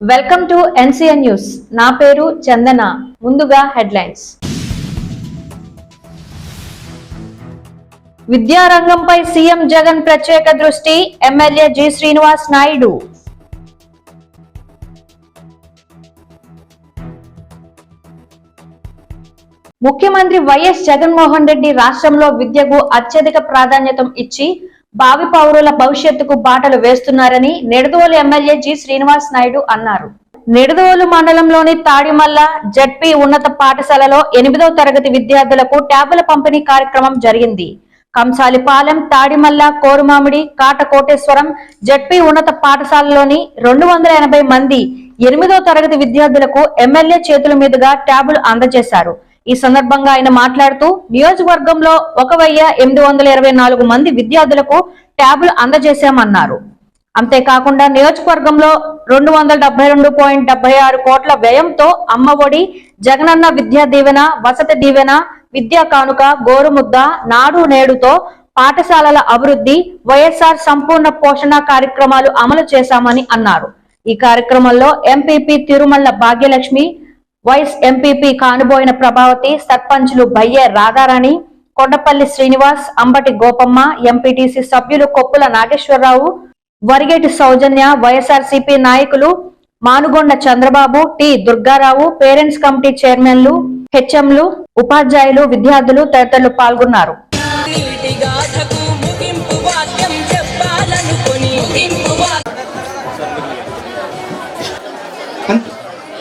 Welcome to NCN news. నా పేరు చందన. ముందుగా హెడ్లైన్స్. విద్యారంగంపై సీఎం జగన్ ప్రత్యేక దృష్టి ఎమ్మెల్యే జి. శ్రీనివాస్ నాయుడు. ముఖ్యమంత్రి వైఎస్ జగన్మోహన్ రెడ్డి రాష్ట్రంలో విద్యకు అత్యధిక ప్రాధాన్యత ఇచ్చి భావి పౌరుల భవిష్యత్తుకు బాటలు వేస్తున్నారని నిడదోలు ఎమ్మెల్యే జి శ్రీనివాస్ నాయుడు అన్నారు. నిడదోలు మండలంలోని తాడిమల్ల జడ్పీ ఉన్నత పాఠశాలలో ఎనిమిదవ తరగతి విద్యార్థులకు ట్యాబుల పంపిణీ కార్యక్రమం జరిగింది. కంసాలిపాలెం తాడిమల్ల కోరుమామిడి కాటకోటేశ్వరం జడ్పీ ఉన్నత పాఠశాలలోని రెండు వందల ఎనభై మంది ఎనిమిదవ తరగతి విద్యార్థులకు ఎమ్మెల్యే చేతుల మీదుగా ట్యాబులు అందజేశారు. ఈ సందర్భంగా ఆయన మాట్లాడుతూ నియోజకవర్గంలో ఒక వెయ్యి ఎనిమిది వందల ఇరవై నాలుగు మంది విద్యార్థులకు ట్యాబులు అందజేశామన్నారు. అంతేకాకుండా నియోజకవర్గంలో రెండు వందల డెబ్బై రెండు పాయింట్ డెబ్బై ఆరు కోట్ల వ్యయంతో అమ్మ ఒడి జగనన్న విద్యా దీవెన వసతి దీవెన విద్యా కానుక గోరుముద్ద నాడు నేడుతో పాఠశాలల అభివృద్ధి వైఎస్ఆర్ సంపూర్ణ పోషణ కార్యక్రమాలు అమలు చేశామని అన్నారు. ఈ కార్యక్రమంలో MPP Tirumala Bhagyalakshmi vice MPP Kanuboyina Prabhavathi సర్పంచ్లు బయ్యే రాధారాణి కొండపల్లి శ్రీనివాస్ అంబటి గోపమ్మ ఎంపీటీసీ సభ్యులు కొప్పుల నాగేశ్వరరావు వరిగేటి సౌజన్య వైఎస్ఆర్సీపీ నాయకులు Manugonda Chandrababu T Durgarao parents committee చైర్మన్లు హెచ్ఎంలు ఉపాధ్యాయులు విద్యార్థులు తదితరులు పాల్గొన్నారు.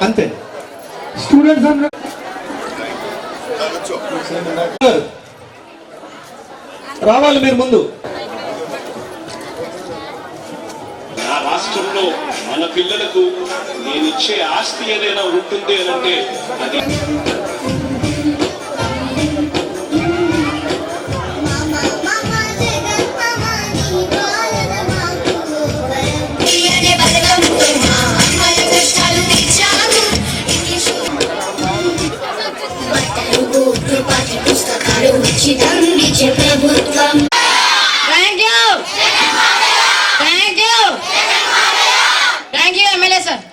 అంతే. స్టూడెంట్స్ అందరూ రావాలి మీరు ముందు. నా రాష్ట్రంలో మన పిల్లలకు నేను ఇచ్చే ఆస్తి ఏదైనా ఉంటుంది అని అంటే అది నీకు సార్.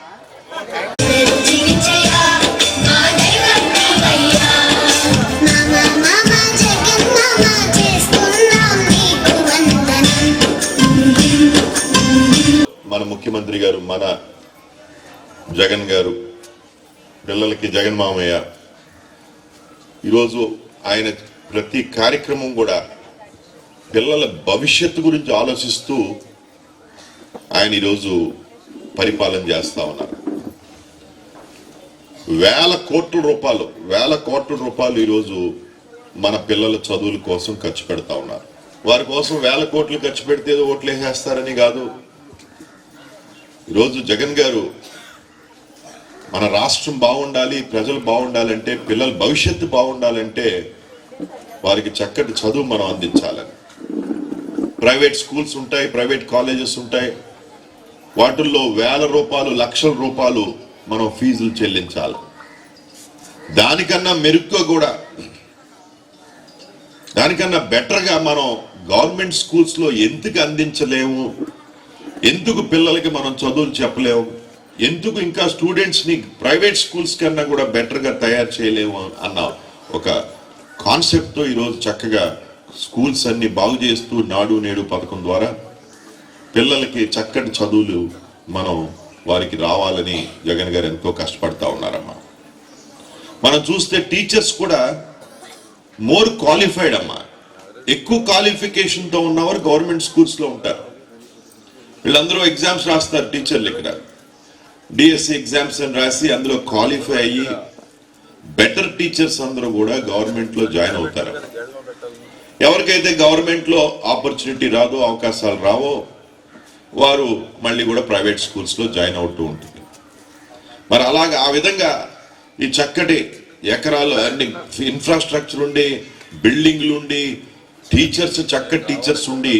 మన ముఖ్యమంత్రి గారు మన జగన్ గారు పిల్లలకి జగన్ మామయ్య ఈరోజు ఆయన ప్రతి కార్యక్రమం కూడా పిల్లల భవిష్యత్తు గురించి ఆలోచిస్తూ ఆయన ఈరోజు పరిపాలన చేస్తా ఉన్నారు. వేల కోట్ల రూపాయలు వేల కోట్ల రూపాయలు ఈరోజు మన పిల్లల చదువుల కోసం ఖర్చు పెడతా ఉన్నారు. వారి కోసం వేల కోట్లు ఖర్చు పెడితే ఓట్లు వేసేస్తారని కాదు. ఈరోజు జగన్ గారు మన రాష్ట్రం బాగుండాలి ప్రజలు బాగుండాలంటే పిల్లల భవిష్యత్తు బాగుండాలంటే వారికి చక్కటి చదువు మనం అందించాలని. ప్రైవేట్ స్కూల్స్ ఉంటాయి ప్రైవేట్ కాలేజెస్ ఉంటాయి. వాటిల్లో వేల రూపాయలు లక్షల రూపాయలు మనం ఫీజులు చెల్లించాలి. దానికన్నా మెరుగ్గా కూడా దానికన్నా బెటర్గా మనం గవర్నమెంట్ స్కూల్స్లో ఎందుకు అందించలేము? ఎందుకు పిల్లలకి మనం చదువులు చెప్పలేము? ఎందుకు ఇంకా స్టూడెంట్స్ని ప్రైవేట్ స్కూల్స్ కన్నా కూడా బెటర్గా తయారు చేయలేము అన్న ఒక కాన్సెప్ట్తో ఈరోజు చక్కగా స్కూల్స్ అన్ని బాగు చేస్తూ నాడు నేడు పథకం ద్వారా పిల్లలకి చక్కటి చదువులు మనం వారికి రావాలని జగన్ గారు ఎంతో కష్టపడతా ఉన్నారమ్మా. మనం చూస్తే టీచర్స్ కూడా మోర్ క్వాలిఫైడ్ అమ్మా. ఎక్కువ క్వాలిఫికేషన్తో ఉన్నవారు గవర్నమెంట్ స్కూల్స్లో ఉంటారు. వీళ్ళందరూ ఎగ్జామ్స్ రాస్తారు టీచర్లు ఇక్కడ. డిఎస్సి ఎగ్జామ్స్ అని రాసి అందులో క్వాలిఫై అయ్యి బెటర్ టీచర్స్ అందరూ కూడా గవర్నమెంట్లో జాయిన్ అవుతారు. ఎవరికైతే గవర్నమెంట్లో ఆపర్చునిటీ రాదో అవకాశాలు రావో వారు మళ్ళీ కూడా ప్రైవేట్ స్కూల్స్లో జాయిన్ అవుతూ ఉంటుంది. మరి అలాగా ఆ విధంగా ఈ చక్కటి ఎకరాలు అన్ని ఇన్ఫ్రాస్ట్రక్చర్ ఉండి బిల్డింగ్లు ఉండి టీచర్స్ చక్కటి టీచర్స్ ఉండి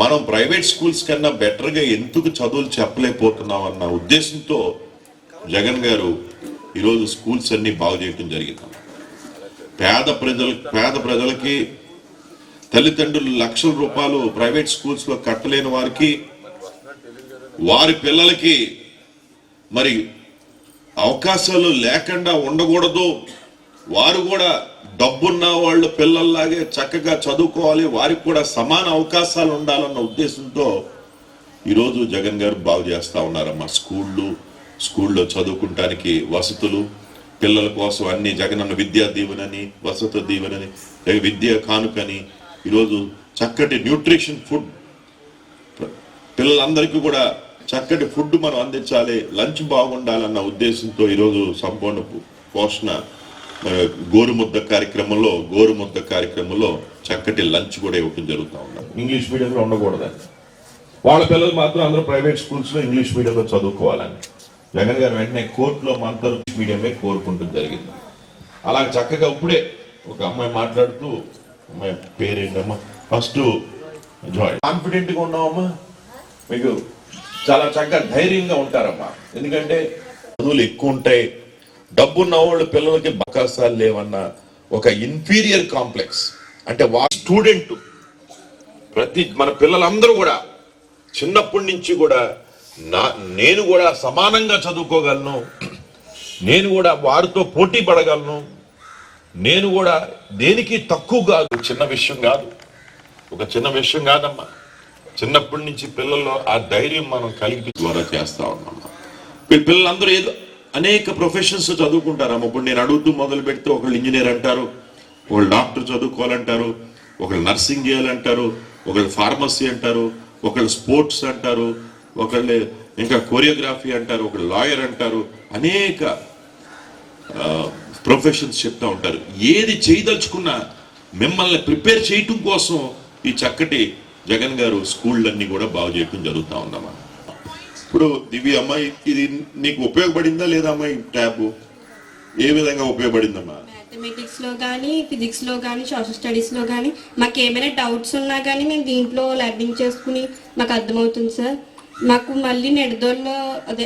మనం ప్రైవేట్ స్కూల్స్ కన్నా బెటర్గా ఎందుకు చదువులు చెప్పలేకపోతున్నాం అన్న ఉద్దేశంతో జగన్ గారు ఈరోజు స్కూల్స్ అన్ని బాగు చేయడం జరిగింది. పేద ప్రజలు పేద ప్రజలకి తల్లిదండ్రులు లక్షల రూపాయలు ప్రైవేట్ స్కూల్స్లో కట్టలేని వారికి వారి పిల్లలకి మరి అవకాశాలు లేకుండా ఉండకూడదు. వారు కూడా డబ్బున్న వాళ్ళు పిల్లల్లాగే చక్కగా చదువుకోవాలి. వారికి కూడా సమాన అవకాశాలు ఉండాలన్న ఉద్దేశంతో ఈరోజు జగన్ గారు బాగు చేస్తా ఉన్నారమ్మా. స్కూళ్ళు స్కూల్లో చదువుకుంటానికి వసతులు పిల్లల కోసం అన్ని జగనన్న విద్యా దీవెనని వసతి దీవెనని లేక విద్య కానుకని ఈరోజు చక్కటి న్యూట్రిషన్ ఫుడ్ పిల్లలందరికీ కూడా చక్కటి ఫుడ్ మనం అందించాలి లంచ్ బాగుండాలన్న ఉద్దేశంతో ఈరోజు సంపూర్ణ పోషణ గోరుముద్ద కార్యక్రమంలో గోరుముద్ద కార్యక్రమంలో చక్కటి లంచ్ కూడా ఇవ్వటం జరుగుతూ ఉన్నాం ఇంగ్లీష్ మీడియంలో ఉండకూడదని వాళ్ళ పిల్లలు మాత్రం అందరూ ప్రైవేట్ స్కూల్స్లో ఇంగ్లీష్ మీడియంలో చదువుకోవాలని. జగన్ గారు వెంటనే కోర్టులో మనతో మీడియమే కోరుకుంటూ జరిగింది. అలా చక్కగా ఇప్పుడే ఒక అమ్మాయి మాట్లాడుతూ అమ్మాయి పేరేంటమ్మా? ఫస్ట్ జాయిన్ కాన్ఫిడెంట్గా ఉన్నామమ్మా మీకు చాలా చక్కగా ధైర్యంగా ఉంటారమ్మా. ఎందుకంటే చదువులు ఎక్కువ ఉంటాయి. డబ్బున్న వాళ్ళు పిల్లలకి అవకాశాలు లేవన్న ఒక ఇన్ఫీరియర్ కాంప్లెక్స్ అంటే వా స్టూడెంట్ ప్రతి మన పిల్లలందరూ కూడా చిన్నప్పటి నుంచి కూడా నా నేను కూడా సమానంగా చదువుకోగలను. నేను కూడా వారితో పోటీ పడగలను. నేను కూడా దేనికి తక్కువ కాదు చిన్న విషయం కాదు. ఒక చిన్న విషయం కాదమ్మా. చిన్నప్పటి నుంచి పిల్లల్లో ఆ ధైర్యం మనం కలిగి ద్వారా చేస్తా ఉన్నాం. పిల్లలందరూ ఏదో అనేక ప్రొఫెషన్స్ చదువుకుంటారమ్మ ఇప్పుడు నేను అడుగుతూ మొదలు పెడితే ఒకళ్ళు ఇంజనీర్ అంటారు ఒకళ్ళు డాక్టర్ చదువుకోవాలంటారు ఒకళ్ళు నర్సింగ్ చేయాలంటారు ఒకళ్ళు ఫార్మసీ అంటారు ఒకళ్ళు స్పోర్ట్స్ అంటారు ఒకళ్ళు ఇంకా కొరియోగ్రఫీ అంటారు ఒకళ్ళు లాయర్ అంటారు. అనేక ప్రొఫెషన్స్ చెప్తూ ఉంటారు. ఏది చేయదలుచుకున్నా మిమ్మల్ని ప్రిపేర్ చేయటం కోసం ఈ చక్కటి జగన్ గారు స్కూళ్ళన్నీ కూడా బాగు చేయడం జరుగుతూ ఉందమ్మా. ఇప్పుడు దివ్య అమ్మాయి ఇది నీకు ఉపయోగపడిందా లేదా అమ్మాయి ట్యాబ్? ఏ విధంగా ఉపయోగపడిందమ్మా? మ్యాథమెటిక్స్లో కానీ ఫిజిక్స్లో కానీ సోషల్ స్టడీస్లో కానీ మాకు ఏమైనా డౌట్స్ ఉన్నా కానీ మేము దీంట్లో లెర్నింగ్ చేసుకుని మాకు అర్థమవుతుంది సార్. మాకు మళ్ళీ నెడదోళ్ళు అదే